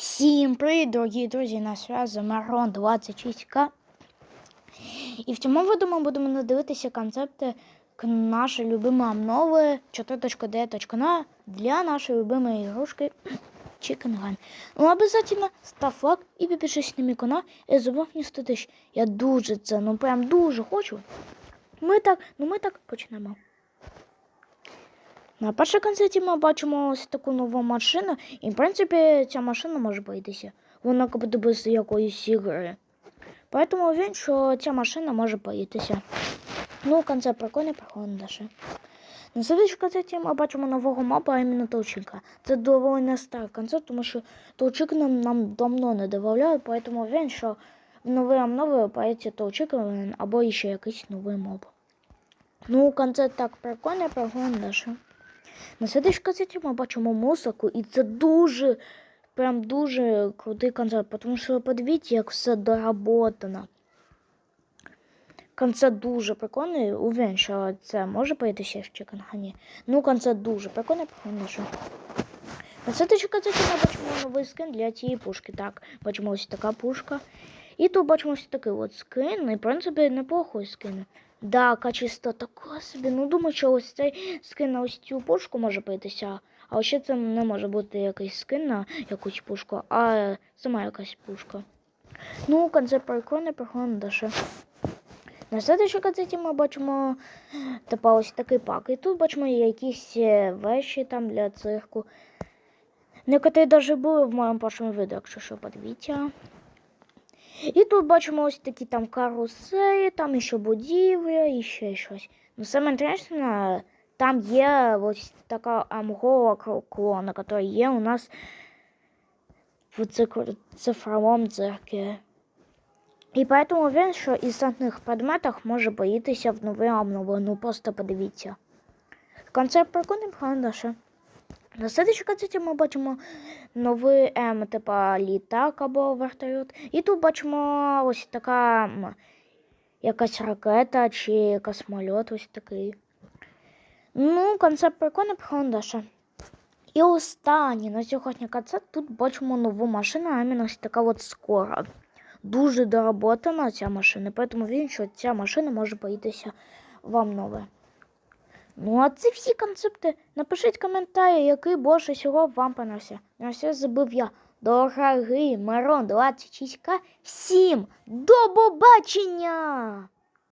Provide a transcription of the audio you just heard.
Всім привіт, дорогі друзі, на связі Марон 26К. І в цьому відео ми будемо надивитися концепти к нашої любимої обнови 4.9.0 для нашої любимої ігрушки Chicken Run. Ну, обов'язково став лайк і підпишись на мій канал і забудь не статиш. Я дуже це, ну прям дуже хочу. Ми так, ну ми так почнемо. На першій концерті ми бачимо ось таку нову машину, і в принципі ця машина може боїтися. Вона як будто би з якоїсь ігри. Поэтому він, що ця машина може боїтися. Ну, концерт прикольний, прикольний даже. На слідчій концерті ми бачимо нового моба, а іменно Толчинка. Це доволі старий концерт, тому що Толчик нам, нам давно не додавали, поэтому він, що в новий обнови появиться Толчик або ще якийсь новий моб. Ну, концерт так прикольний, прикольний даже. На слідчій концерті ми бачимо музику, і це дуже, прям дуже крутий концерт, тому що подивіться, як все доработано. Концерт дуже прикольний, уверен, що це може поїтися в Чикангані. Ну, концерт дуже прикольний, прикольний. Що. На слідчій концерті ми бачимо новий скин для цієї пушки. Так, бачимо ось така пушка. І тут бачимо ось такий от скин, і, в принципі, неплохой скин. Да, качество таке собі. Ну, думаю, що ось цей скин на ось цю пушку може поїтися. А ще це не може бути якийсь скин на якусь пушку, а сама якась пушка. Ну, концерт прикольний, прикольний даже. На слідчій концерті ми бачимо типа ось такий пак. І тут бачимо якісь е, вещі там для цирку. Некоторі навіть були в моєму першому відео, якщо що, подивіться. І тут бачимо ось такі там каруселі, там ще будівля і ще щось. Ну, саме інтересне, там є ось така амгова клона, яка є у нас в цифр- цифровому дзеркалі. І поэтому він, що із самих предметів може боїтися в новий обнову. Ну просто подивіться. Концерт прикольний, ще. На слідчій концерті ми бачимо новий ем, типа літак або вертольот. І тут бачимо ось така якась ракета чи космольот ось такий. Ну, концерт прикольний, ще. І останній на сьогодні концерт тут бачимо нову машину, а іменно ось така от скора. Дуже доработана ця машина, тому він, що ця машина може поїтися вам нове. Ну, а це всі концепти. Напишіть коментарі, який більше всього вам понравився. На все забув я. Дорогий Марон 26К. Всім до побачення!